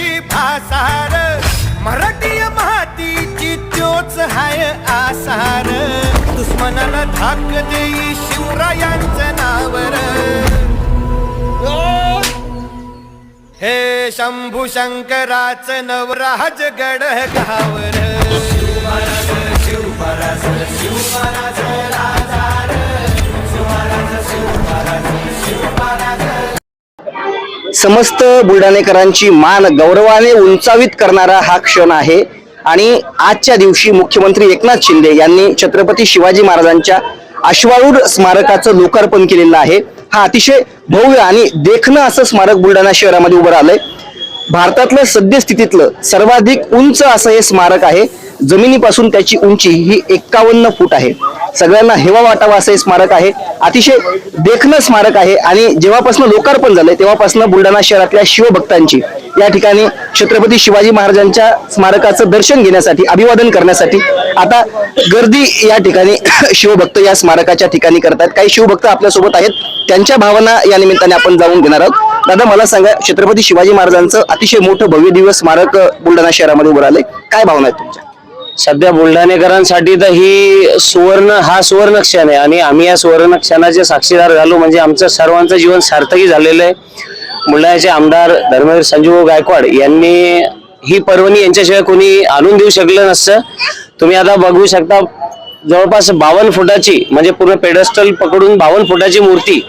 मराठी भासार. मराठी मातीची चोच हाय आसार. दुश्मनाला धाक देई शिवरायांचं नावर. हे शंभू शंकराचं नवराज गड गावर. समस्त बुलढाणेकरांची मान गौरवाने उंचावित करणारा हा क्षण आहे. आणि आजच्या दिवशी मुख्यमंत्री एकनाथ शिंदे यांनी छत्रपती शिवाजी महाराजांच्या अश्वारूढ स्मारकाचं लोकार्पण केलेलं आहे. हा अतिशय भव्य आणि देखणं असं स्मारक बुलढाणा शहरामध्ये उभं राहिलंय. भारतातलं सद्यस्थितीतलं सर्वाधिक उंच असं हे स्मारक आहे. जमिनीपासून त्याची उंची ही एक्कावन्न फूट आहे. सगळ्यांना हेवा वाटावा असं हे स्मारक आहे. अतिशय देखणं स्मारक आहे आणि जेव्हापासून लोकार्पण झालंय तेव्हापासून बुलढाणा शहरातल्या शिवभक्तांची या ठिकाणी छत्रपती शिवाजी महाराजांच्या स्मारकाचं दर्शन घेण्यासाठी अभिवादन करण्यासाठी आता गर्दी या ठिकाणी शिवभक्त या स्मारकाच्या ठिकाणी करतात काही शिवभक्त आपल्यासोबत आहेत. त्यांच्या भावना या निमित्ताने आपण जाऊन घेणार आहोत. दादा मला सांगा छत्रपती शिवाजी महाराजांचं अतिशय मोठं भव्य दिवस स्मारक बुलढाणा शहरामध्ये उभं राहिलंय. काय भावना आहेत तुमच्या? सध्या बुलढाणेकरांसाठी तर ही सुवर्ण हा सुवर्ण क्षण आहे. आणि आम्ही या सुवर्ण क्षणाचे साक्षीदार झालो म्हणजे आमचं सर्वांचं जीवन सार्थकी झालेलं आहे. बुलढाण्याचे आमदार धर्मवीर संजीव गायकवाड यांनी ही पर्वणी यांच्याशिवाय कोणी आणून देऊ शकलं नसतं. तुम्ही आता बघू शकता जवळपास बावन्न फुटाची म्हणजे पूर्ण पेडस्टल पकडून बावन्न फुटाची मूर्ती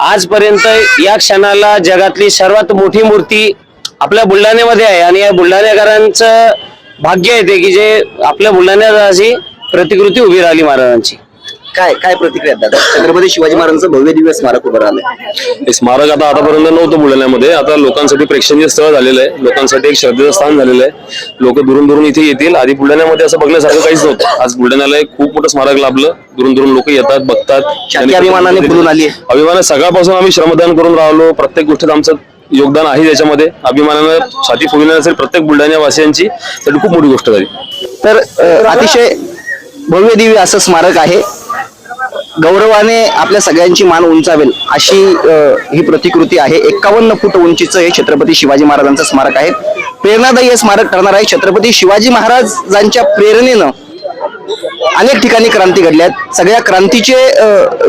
आजपर्यंत या क्षणाला जगातली सर्वात मोठी मूर्ती आपल्या बुलढाण्यामध्ये आहे. आणि या बुलढाणेकरांचं भाग्य आहे ते की जे आपल्या बुलढाण्यात अशी प्रतिकृती उभी राहिली महाराजांची. काय काय प्रतिक्रिया दादा? छत्रपती शिवाजी महाराजांचं भव्य दिवस स्मारक उभं राहिलंय. हे स्मारक आता आतापर्यंत नव्हतं बुलढाण्यामध्ये. आता लोकांसाठी प्रेक्षणीय स्थळ झालेलं आहे. लोकांसाठी एक श्रद्धेचं स्थान झालेलं आहे. लोक दुरून दुरून इथे येतील. आधी बुलढाण्यामध्ये असं बघण्यासारखं काहीच नव्हतं. आज बुलढाण्याला एक खूप मोठं स्मारक लाभलं. दुरून दुरून लोक येतात बघतात. शांती अभिमानाने आली आहे. अभिमान सगळ्यापासून आम्ही श्रमदान करून राहिलो. प्रत्येक गोष्टीत आमचं योगदान आहे त्याच्यामध्ये. अभिमानानं छाती फुगली असेल प्रत्येक बुलढाणा वासियांची त्याची खूप मोठी गोष्ट झाली. तर अतिशय भव्य दिव्य असं स्मारक आहे. गौरवाने आपल्या सगळ्यांची मान उंचावेल अशी ही प्रतिकृती आहे. एक्कावन्न फूट उंचीचं हे छत्रपती शिवाजी महाराजांचं स्मारक आहे. प्रेरणादायी हे स्मारक ठरणार आहे. छत्रपती शिवाजी महाराजांच्या प्रेरणेनं अनेक ठिकाणी क्रांती घडल्या आहेत. सगळ्या क्रांतीचे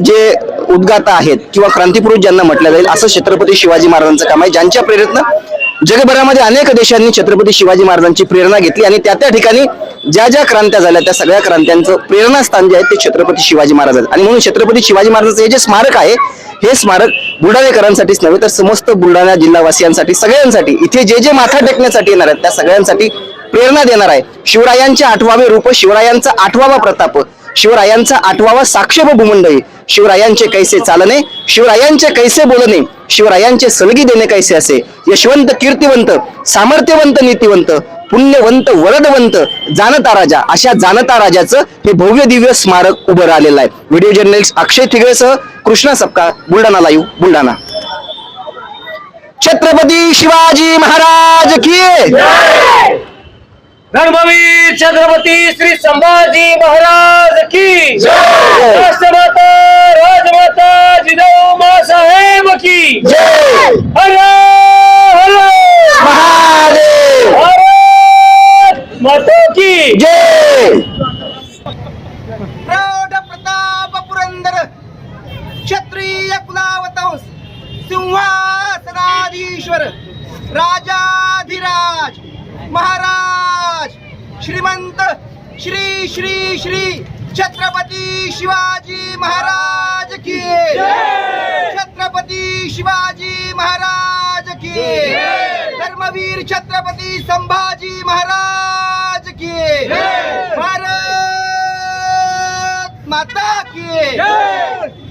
जे उद्गाता आहेत किंवा क्रांतीपुरुष ज्यांना म्हटलं जाईल असं छत्रपती शिवाजी महाराजांचं काम आहे ज्यांच्या प्रेरणेतनं जगभरामध्ये अनेक देशांनी छत्रपती शिवाजी महाराजांची प्रेरणा घेतली आणि त्या त्या ठिकाणी ज्या ज्या क्रांत्या झाल्या त्या सगळ्या क्रांत्यांचं प्रेरणास्थान जे आहे ते छत्रपती शिवाजी महाराज आहेत. आणि म्हणून छत्रपती शिवाजी महाराजांचं हे जे स्मारक आहे हे स्मारक बुलढाणेकरांसाठीच नव्हे तर समस्त बुलढाणा जिल्हावासियांसाठी सगळ्यांसाठी इथे जे जे माथा टेकण्यासाठी येणार आहेत त्या सगळ्यांसाठी प्रेरणा देणार आहे. शिवरायांचे आठवावे रूप शिवरायांचा आठवावा प्रताप शिवरायांचा आठवावा साक्षेप भूमंडळी शिवरायांचे कैसे चालणे शिवरायांचे कैसे बोलणे शिवरायांचे सलगी देणे कैसे असे? यशवंत कीर्तिवंत सामर्थ्यवंत नीतिवंत पुण्यवंत वरदवंत जाणता राजा. अशा जाणता राजाचं हे भव्य दिव्य स्मारक उभं राहिलेलं आहे. व्हिडिओ जर्नलिस्ट अक्षय थिगळेसह कृष्णा सपकाळ बुलढाणा लाईव्ह बुलढाणा. छत्रपती शिवाजी महाराज की रणभवी छत्रपती श्री संभाजी महाराज की राष्ट्रमाता राजमाता जिजाऊ मासाहेब की हर हर महादेव! भारत माता की जय! प्रौढ प्रताप पुरंदर क्षत्रिय कुलावतंस सिंहासनाधीश्वर राजाधिराज महाराज श्रीमंत श्री श्री श्री छत्रपती शिवाजी महाराज की छत्रपती शिवाजी महाराज की धर्मवीर छत्रपती संभाजी महाराज की भारत माता की